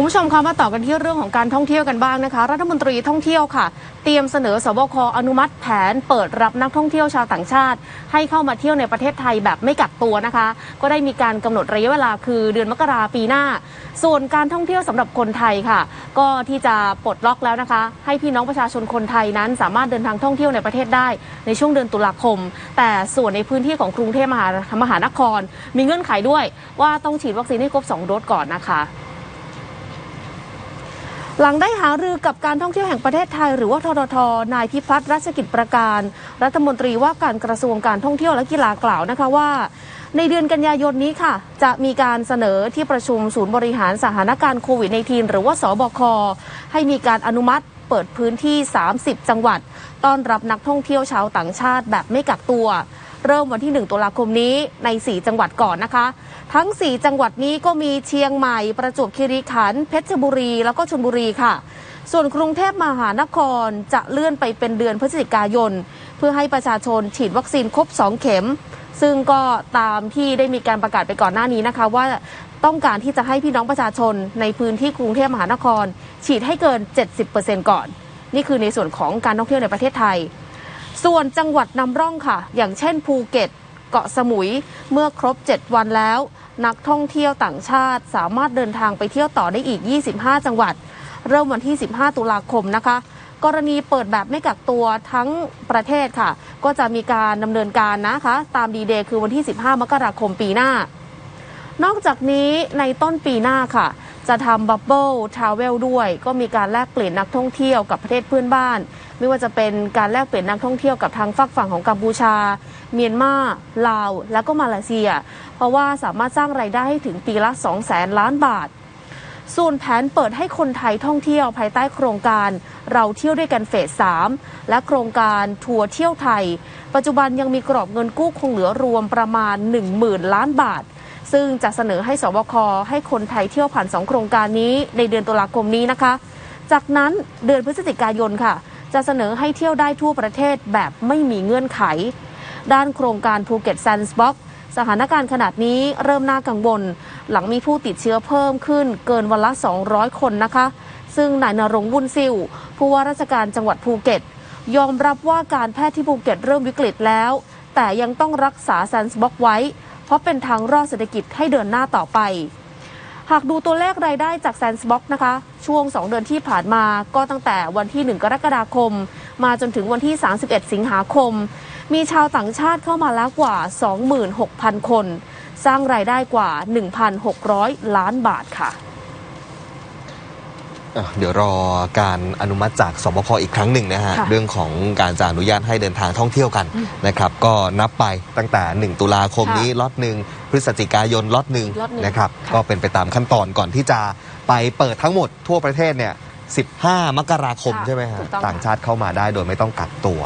คุณผู้ชมคะมาต่อกันที่เรื่องของการท่องเที่ยวกันบ้างนะคะ รัฐมนตรีท่องเที่ยวค่ะ เตรียมเสนอสบคอนุมัติแผนเปิดรับนักท่องเที่ยวชาวต่างชาติ ให้เข้ามาเที่ยวในประเทศไทยแบบไม่กักตัวนะคะ ก็ได้มีการกำหนดระยะเวลาคือเดือนมกราปีหน้า ส่วนการท่องเที่ยวสำหรับคนไทยค่ะ ก็ที่จะปลดล็อกแล้วนะคะ ให้พี่น้องประชาชนคนไทยนั้น สามารถเดินทางท่องเที่ยวในประเทศได้ในช่วงเดือนตุลาคม แต่ส่วนในพื้นที่ของกรุงเทพมหามหานคร มีเงื่อนไขด้วยว่าต้องฉีดวัคซีนให้ครบ2โดสก่อนนะคะ หลังได้หารือกับการท่องเที่ยวแห่งประเทศไทย หรือว่าททท นายพิพัฒน์รัชกิจประการ รัฐมนตรีว่าการกระทรวงการท่องเที่ยวและกีฬากล่าวนะคะว่า ในเดือนกันยายนนี้ค่ะ จะมีการเสนอที่ประชุมศูนย์บริหารสถานการณ์โควิด -19 หรือว่าสบคให้มีการอนุมัติ เปิดพื้นที่ 30 จังหวัด ต้อนรับนักท่องเที่ยวชาวต่างชาติแบบไม่กักตัว เริ่มวันที่ 1 ตุลาคมนี้ใน 4 จังหวัดก่อนนะคะ ทั้ง 4 จังหวัดนี้ก็มีเชียงใหม่ ประจวบคีรีขันธ์เพชรบุรี แล้วก็ชลบุรีค่ะ ส่วนกรุงเทพมหานครจะเลื่อนไปเป็นเดือนพฤศจิกายน เพื่อให้ประชาชนฉีดวัคซีนครบ 2 เข็มซึ่งก็ตามที่ได้มีการประกาศไปก่อนหน้านี้นะคะ ว่าต้องการที่จะให้พี่น้องประชาชนในพื้นที่กรุงเทพมหานคร ฉีดให้เกิน 70%ก่อน นี่คือในส่วนของการท่องเที่ยวในประเทศไทย ส่วนจังหวัดนำร่องค่ะ อย่างเช่นภูเก็ต เกาะสมุย เมื่อครบ 7 วันแล้ว นักท่องเที่ยวต่างชาติสามารถเดินทางไปเที่ยวต่อได้อีก 25 จังหวัด เริ่มวันที่ 15 ตุลาคมนะคะกรณีเปิดแบบไม่กักตัวทั้งประเทศค่ะ ก็จะมีการดำเนินการนะคะ ตามดีเดย์คือวันที่ 15 มกราคมปีหน้า นอกจากนี้ในต้นปีหน้าค่ะ จะทำบับเบิลทราเวลด้วย ก็มีการแลกเปลี่ยนนักท่องเที่ยวกับประเทศเพื่อนบ้าน ไม่ว่าจะเป็นการแลกเปลี่ยนนักท่องเที่ยวกับทางฝั่งฝั่งของกัมพูชา เมียนมาลาว แล้วก็มาเลเซีย เพราะว่าสามารถสร้างไรายได้ให้ถึงปีละ2 0 0แสนล้านบาท ส่วนแผนเปิดให้คนไทยท่องเที่ยวภายใต้โครงการเราเที่ยวด้วยกันเฟส 3 และโครงการทัวร์เที่ยวไทย ปัจจุบันยังมีกรอบเงินกู้คงเหลือรวมประมาณ 10,000 ล้านบาท ซึ่งจะเสนอให้สบคให้คนไทยเที่ยวผ่านสองโครงการนี้ในเดือนตุลาคมนี้นะคะ จากนั้นเดือนพฤศจิกายนค่ะ จะเสนอให้เที่ยวได้ทั่วประเทศแบบไม่มีเงื่อนไข ด้านโครงการภูเก็ตแซนด์บ็อกสถานการณ์ขนาดนี้เริ่มน่ากังวล หลังมีผู้ติดเชื้อเพิ่มขึ้นเกินวันละ 200 คนนะคะ ซึ่งนายนรงบุญซิวผู้ว่าราชการจังหวัดภูเก็ต ยอมรับว่าการแพทย์ที่ภูเก็ตเริ่มวิกฤตแล้ว แต่ยังต้องรักษาแซนด์บ็อกไว้ เพราะเป็นทางรอดเศรษฐกิจให้เดินหน้าต่อไป หากดูตัวเลขรายได้จากแซนส์บ็อกนะคะ ช่วง 2 เดือนที่ผ่านมาก็ตั้งแต่วันที่ 1 กรกฎาคม มาจนถึงวันที่ 31 สิงหาคม มีชาวต่างชาติเข้ามาแล้วกว่า 26,000 คน สร้างรายได้กว่า 1,600 ล้านบาทค่ะ เดี๋ยวรอการอนุมัติจากสบคอีกครั้งหนึ่งนะฮะค่ะเรื่องของการจะอนุญาตให้เดินทางท่องเที่ยวกันนะครับ ก็นับไปตั้งแต่ 1 ตุลาคมนี้ล็อตหนึ่งพฤศจิกายนล็อตหนึ่งล็อตหนึ่งนะครับค่ะก็เป็นไปตามขั้นตอนก่อนที่จะไปเปิดทั้งหมดทั่วประเทศเนี่ย 15 มกราคมค่ะใช่ไหมฮะถูกต้องค่ะต่างชาติเข้ามาได้โดยไม่ต้องกักตัว